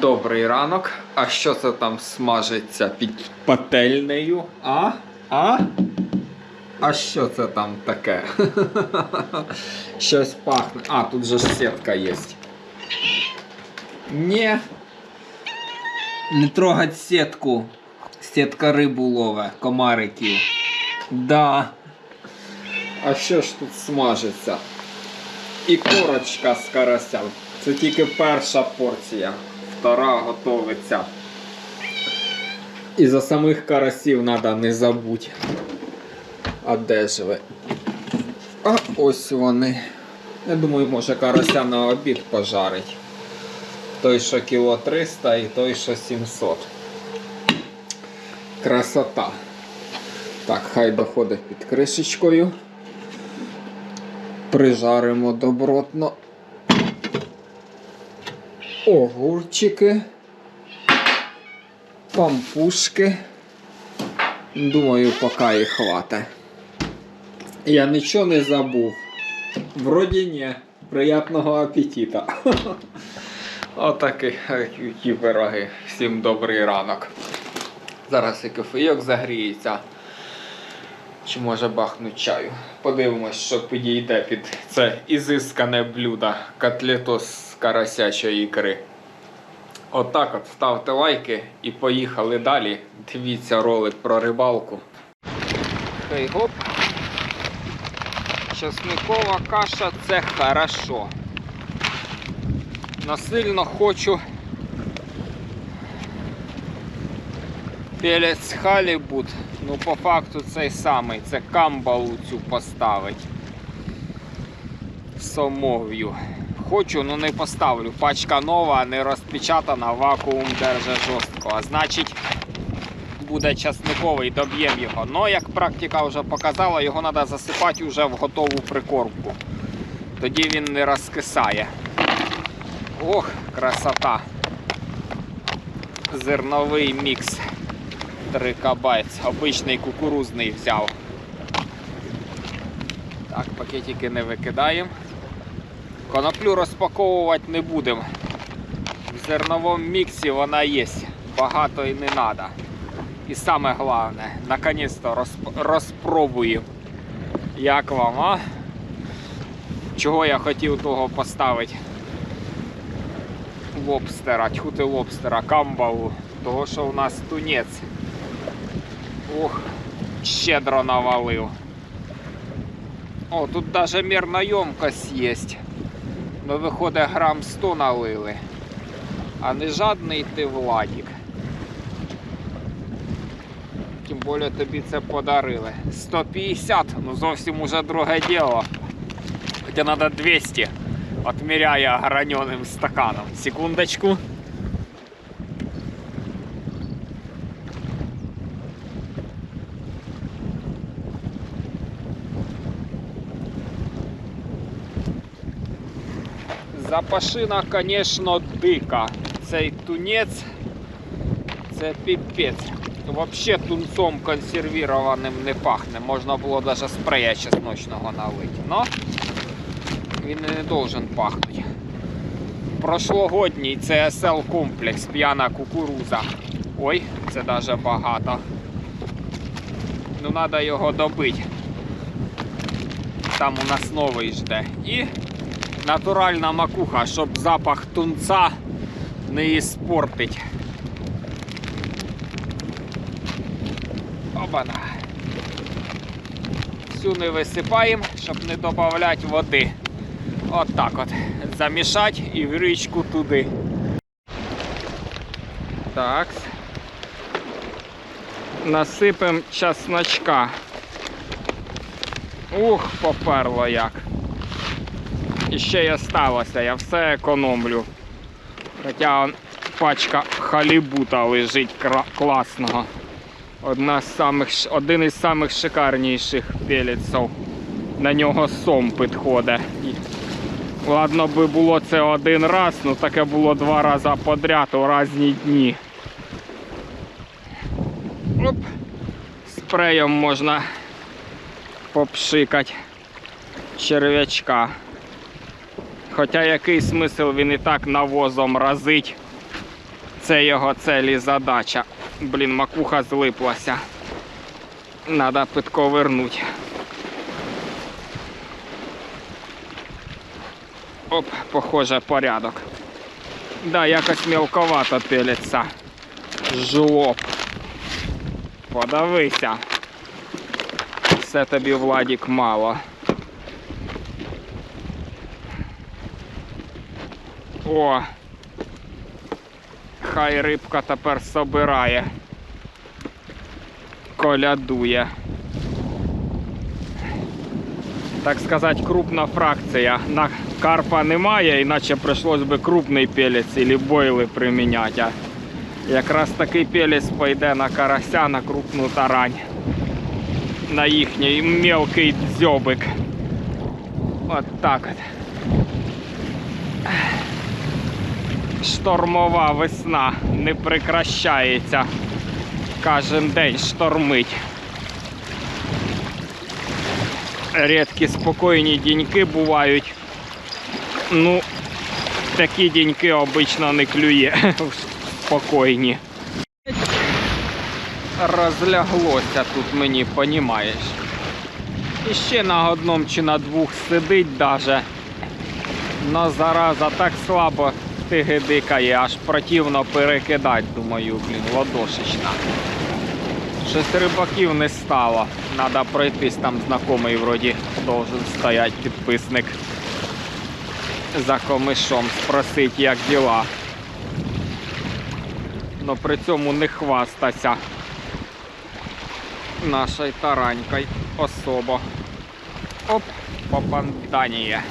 Добрий ранок. А що це там смажиться під пательнею? А? А? А що це там таке? Щось пахне. А, тут же ж сітка є. Ні. Не трогать сітку. Сітка рибу лове, комариків. Да. А що ж тут смажиться? І корочка з карася. Це тільки перша порція. Втора готовиться. І за самих карасів треба не забудь. А де ж ви? А ось вони. Я думаю, може карася на обід пожарить. Той, що кіло 300 і той, що 700. Красота. Так, хай доходить під кришечкою. Прижаримо добротно. Огурчики. Пампушки. Думаю, поки і хватить. Я нічого не забув. Вроді ні. Приятного апетита. Отакі ті пироги. Всім добрий ранок. Зараз і кофейок загріється. Чи може бахнуть чаю? Подивимось, що підійде під це ізискане блюдо котлету з карасячої ікри. Отак от ставте лайки і поїхали далі. Дивіться ролик про рибалку. Хей гоп. Часникова каша це хорошо. Насильно хочу Пелець Халібут, ну по факту цей самий, це камбалу цю поставить. Сомов'ю. Хочу, ну не поставлю. Пачка нова, не розпечатана, вакуум держить жорстко. А значить буде часниковий, доб'ємо його. Но як практика вже показала, його треба засипати вже в готову прикормку. Тоді він не розкисає. Ох, красота. Зерновий мікс. 3 кабайц. Обичний кукурузний взяв. Так, пакетики не викидаємо. Коноплю розпаковувати не будемо. В зерновому міксі вона є. Багато і не треба. І саме головне, наконець-то розп... розпробуємо. Як вам, а? Чого я хотів того поставити? Лобстера, тьхути лобстера, камбалу. Того, що у нас тунець. Ох, щедро навалив. О, тут даже мірна ємкость є. Ми виходить грам 100 налили. А не жадний ти Владік. Тим більше тобі це подарили. 150, ну зовсім уже друге діло. Хоча треба 200. Отміряє граненим стаканом. Секундочку. Запашина, звісно, дика. Цей тунець це піпець. Взагалі тунцом консервірованим не пахне. Можна було навіть спрея чесночного налити. Но він не должен пахнути. Прошлогодній CSL комплекс, п'яна кукуруза. Ой, це навіть багато. Ну, треба його добити. Там у нас новий жде. І натуральна макуха, щоб запах тунца не іспортить. Опана. Всю не висипаємо, щоб не додати води. От так от. Замішати і в річку туди. Так. Насипемо часночка. Ух, поперло як. І ще й осталося, я все економлю. Хоча пачка халібута лежить класного. Одна з самих, один із самих шикарніших пелеців. На нього сом підходить. Ладно би було це один раз, ну таке було два рази подряд у різні дні. Оп. Спреєм можна попшикати черв'ячка. Хоча який смисл він і так навозом разить. Це його цель і задача. Блін, макуха злиплася. Надо питко вернуть. Оп, похоже, порядок. Да, якось мелковато пилиться. Жлоб. Подивися. Все тобі, Владік, мало. О! Хай рибка тепер собирає. Колядує. Так сказати, крупна фракція. На карпа немає, іначе прийшлось би крупний пелець або бойли приміняти. Якраз такий пелець пойде на карася, на крупну тарань. На їхній мелкий дзьобик. От так от. Штормова весна не прекращається. Кожен день штормить. Рідкі спокійні діньки бувають. Ну, такі діньки обично не клює. Спокійні. Розляглося тут мені, понімаєш. І ще на одному чи на двох сидить даже. Но зараза так слабо тигидикає, аж противно перекидать, думаю, блін, ладошечна. Щось рибаків не стало. Надо пройтись, там знайомий вроді должен стоять підписник. За комишом спросить, як діла. Но при цьому не хвастаться нашою таранькою особо. Оп, попадання.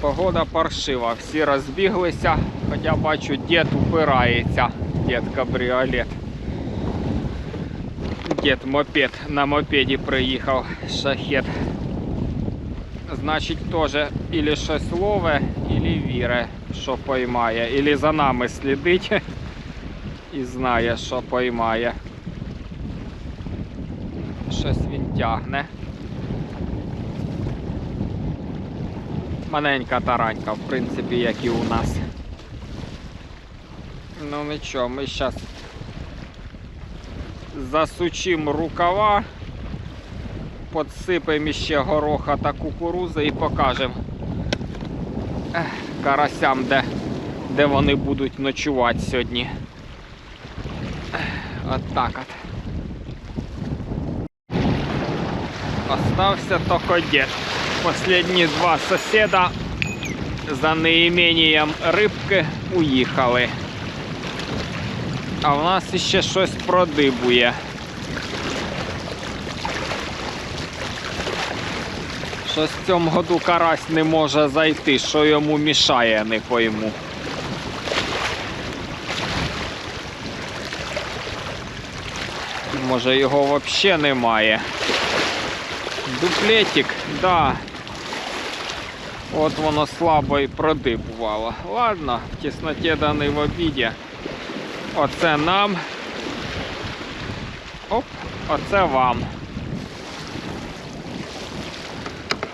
Погода паршива, всі розбіглися, хоча бачу, дід упирається, дід кабріолет. Дід мопед на мопеді приїхав, шахет. Значить, теж ілі щось лове, ілі віре, що поймає, ілі за нами слідить і знає, що поймає. Щось він тягне. Маленька таранька, в принципі, як і у нас. Ну нічого, ми зараз засучимо рукава, підсипемо ще гороха та кукурузи і покажемо карасям, де, де вони будуть ночувати сьогодні. От так от. Остався только дед. Последні два сусіда за неімением рибки уїхали. А в нас ще щось продибує. Щось в цьому году карась не може зайти, що йому мішає, не пойму. Може його взагалі немає. Дуплетик, да. От воно слабо і продибувало. Ладно, в тісноті да не в обіді. Оце нам. Оп, оце вам.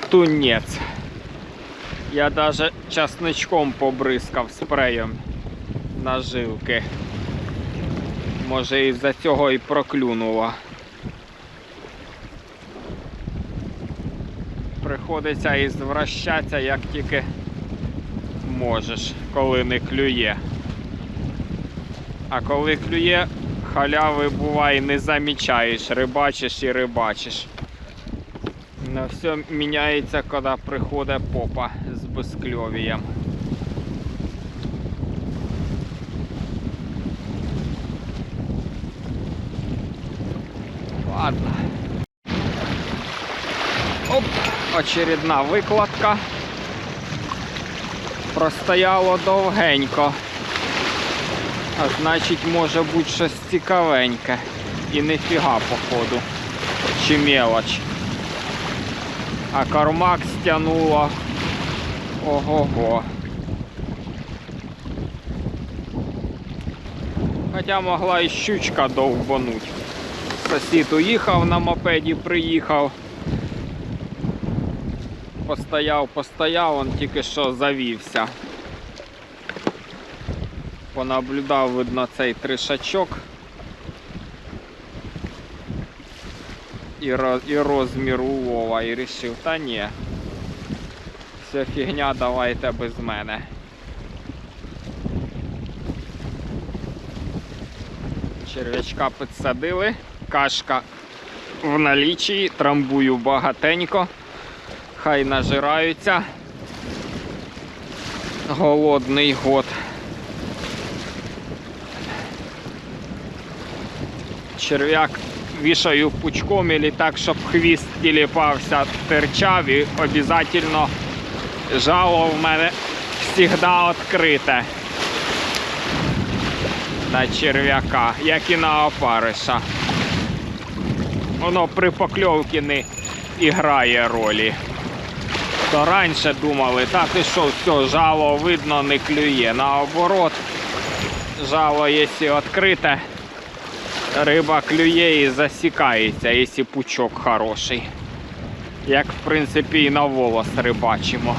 Тунець. Я даже часничком побризкав спреєм наживки. Може із-за цього і проклюнуло. Приходиться і звращатися, як тільки можеш, коли не клює. А коли клює, халяви буває не замічаєш, рибачиш і рибачиш. На все міняється, коли приходить попа з безкльовієм. Ладно. Оп, очередна викладка. Простояло довгенько. А значить може бути щось цікавеньке. І нефіга походу. Чи мелоч. А кормак стягнуло. Ого-го. Хоча могла і щучка довбануть. Сусід уїхав на мопеді, приїхав. Постояв, постояв, он тільки що завівся. Понаблюдав, видно, цей тришачок. І, ро- і розмір улова, і рішив, та ні. Все фігня, давайте без мене. Черв'ячка підсадили, кашка в налічі, трамбую багатенько. Хай нажираються. Голодний год. Черв'як вішаю пучком і так, щоб хвіст тіліпався, терчав і обов'язково жало в мене завжди відкрите. На черв'яка, як і на опариша. Воно при покльовці не грає ролі. То раніше думали, та ти що, все, жало видно не клює. Наоборот, жало, якщо відкрите, риба клює і засікається, якщо пучок хороший. Як в принципі і на волос рибачимо.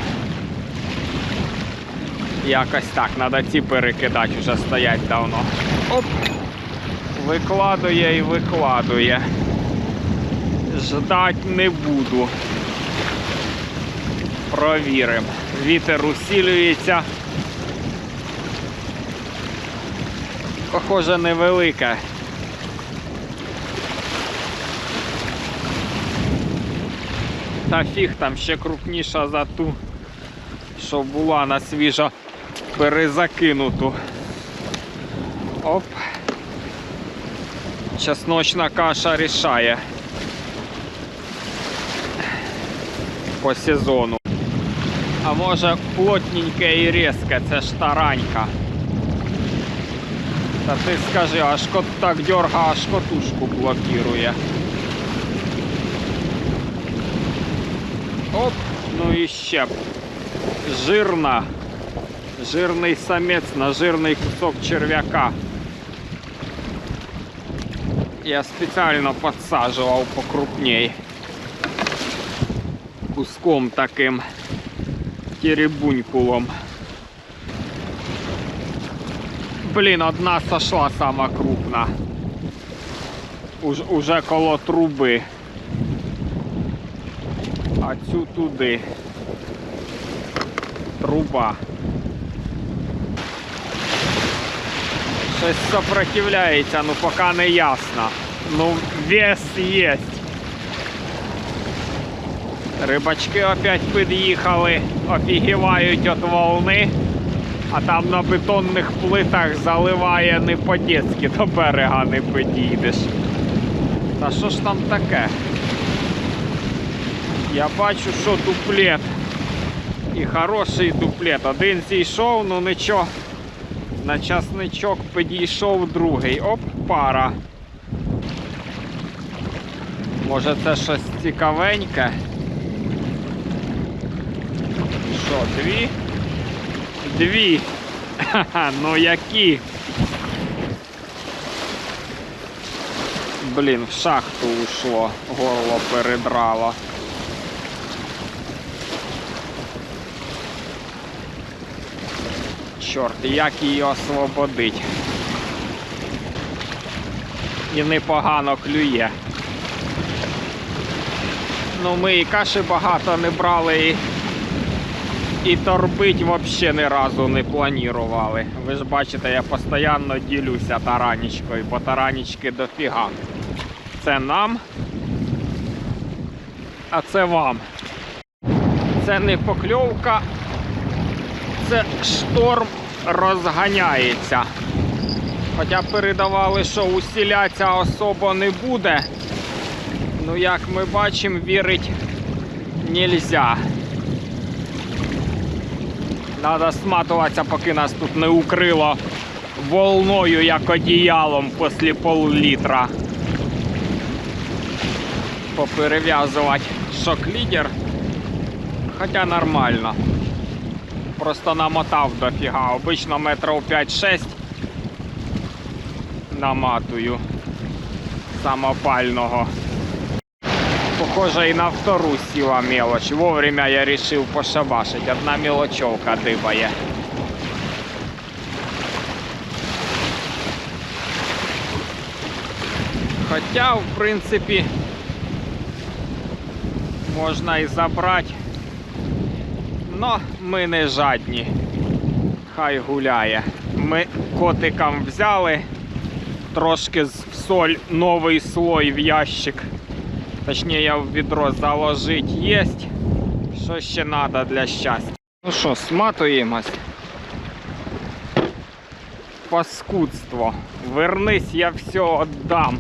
Якось так, треба ці перекидати, вже стоять давно. Оп! Викладує і викладує. Ждать не буду. Провіримо. Вітер усилюється. Похоже, невелике. Та фіг там ще крупніша за ту, що була на свіжо перезакинуту. Оп. Чесночна каша рішає. По сезону. А може плотненьке і різке, це ж таранька. Та ти скажи, аж кот так дерга, аж котушку блокирує. Оп, ну і ще. Жирна. Жирний самець на жирний кусок черв'яка. Я спеціально підсаджував покрупней. Куском таким теребунькулом. Блін, одна сошла сама крупна. Уж, уже коло труби. А цю туди. Труба. Щось сопротивляється, ну поки не ясно. Ну, вес є. Рибачки опять під'їхали, офігівають від волни, а там на бетонних плитах заливає не по-дєцьки, до берега не підійдеш. Та що ж там таке? Я бачу, що дуплет. І хороший дуплет. Один зійшов, ну нічого. На часничок підійшов другий. Оп, пара. Може це щось цікавеньке? Що, дві? Дві. Ха-ха, ну які? Блін, в шахту ушло, горло передрало. Чорт, як її освободить. І непогано клює. Ну ми і каші багато не брали і, і торбить взагалі ні разу не планували. Ви ж бачите, я постійно ділюся таранічкою, бо таранічки дофіга. Це нам, а це вам. Це не покльовка, це шторм розганяється. Хоча передавали, що усілятися особо не буде. Ну, як ми бачимо, вірить нельзя. Треба сматуватися, поки нас тут не укрило волною, як одіялом після пол-літра. Поперев'язувати шок-лідер. Хоча нормально. Просто намотав дофіга. Обично метрів 5-6 наматую самопального похоже и на вторую сила мелочь. Вовремя я решил пошабашить. Одна мелочевка дыбая. Хоча, в принципі, можна і забрати. Но ми не жадні. Хай гуляє. Ми котикам взяли, трошки в соль новий слой в ящик. Точніше, в відро заложить єсть. Що ще треба для щастя? Ну що, сматуємось. Паскудство. Вернись, я все віддам.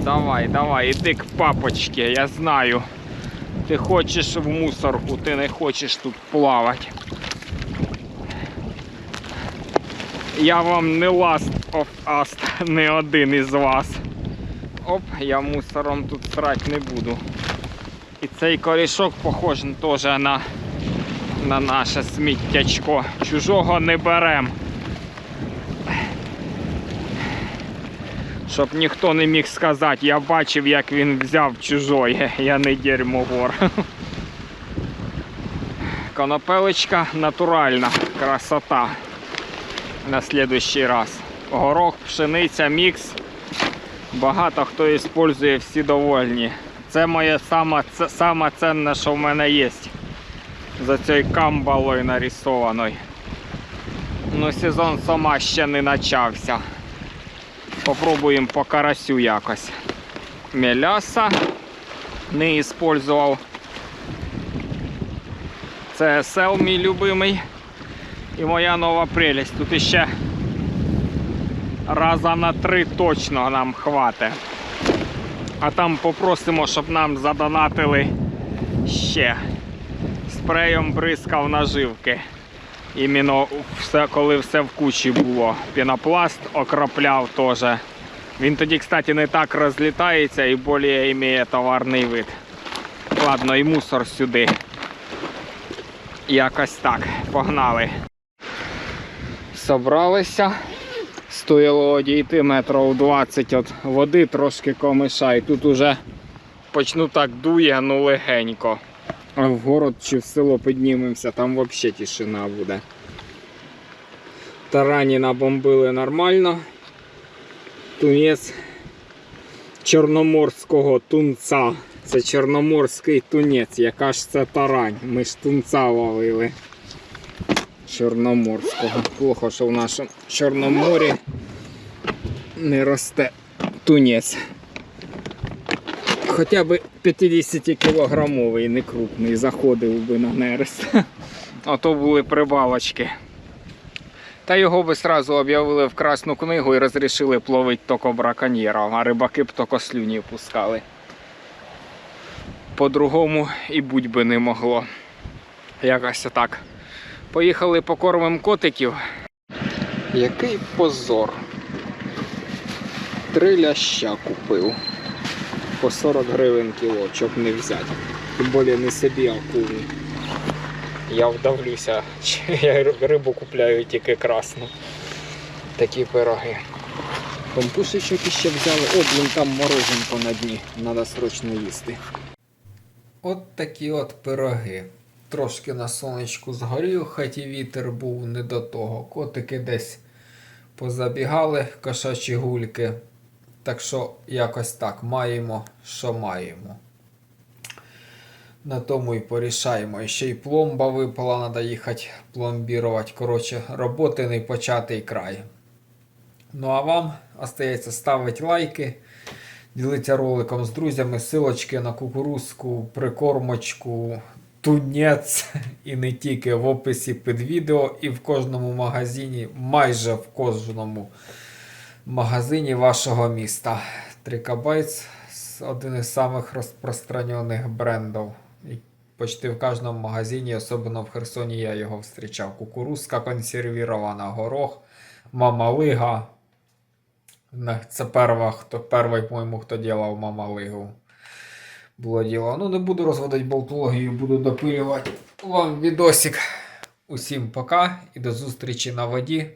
Давай, давай, іди к папочці, я знаю. Ти хочеш в мусорку, ти не хочеш тут плавати. Я вам не last of us, не один із вас. Оп, я мусором тут срать не буду. І цей корішок похож теж на, на наше сміттячко. Чужого не берем. Щоб ніхто не міг сказати, я бачив, як він взяв чужоє, я не дерьмовор. Конопелечка натуральна, красота. На следующий раз. Горох, пшениця, мікс. Багато хто використовує, всі довольні. Це моє саме, що в мене є. За цією камбалою нарисованою. Ну, сезон сама ще не почався. Попробуємо по карасю якось. Меляса не використовував. Це сел мій любимий. І моя нова прелість. Тут іще раза на три точно нам хватить. А там попросимо, щоб нам задонатили ще. Спреєм бризкав наживки. Іменно все, коли все в кучі було. Пінопласт окропляв теж. Він тоді, кстати, не так розлітається і більше має товарний вид. Ладно, і мусор сюди. Якось так. Погнали. Собралися. Стояло одійти метрів 20 від води, трошки комиша. І тут уже почну так дує, ну легенько. А в город чи в село піднімемося, там взагалі тишина буде. Тарані набомбили нормально. Тунець чорноморського тунца. Це чорноморський тунець. Яка ж це тарань? Ми ж тунца ловили. Чорноморського. Плохо, що в нашому Чорноморі не росте тунець. Хоча б 50 кілограмовий, не крупний, заходив би на нерест. А то були прибавочки. Та його би сразу об'явили в Красну книгу і розрішили пловити тільки браконьєрів, а рибаки б тільки слюні пускали. По-другому і будь би не могло. Якось так. Поїхали покормимо котиків. Який позор. Три ляща купив. По 40 гривень кіло, щоб не взяти. Тим більше не собі, а курі. Я вдавлюся, я рибу купляю тільки красну. Такі пироги. Пампушечок іще взяли. О, блін, там мороженко на дні. Треба срочно їсти. От такі от пироги. Трошки на сонечку згорів, хоч і вітер був не до того. Котики десь позабігали, кошачі гульки. Так що якось так маємо, що маємо. На тому і порішаємо. І ще й пломба випала, треба їхати пломбірувати. Коротше, роботи не початий край. Ну а вам остається ставити лайки, ділитися роликом з друзями, силочки на кукурузку, прикормочку, тунець і не тільки в описі під відео, і в кожному магазині, майже в кожному магазині вашого міста. Трикабайтс один із самих розпространених брендів. Почти в кожному магазині, особливо в Херсоні, я його зустрічав. Кукурузка консервірована, горох, мамалига. Це перва, хто, перший, по-моєму, хто ділав мамалигу. Було діло. Ну, не буду розводити болтологію, буду допилювати вам відосик. Усім пока і до зустрічі на воді.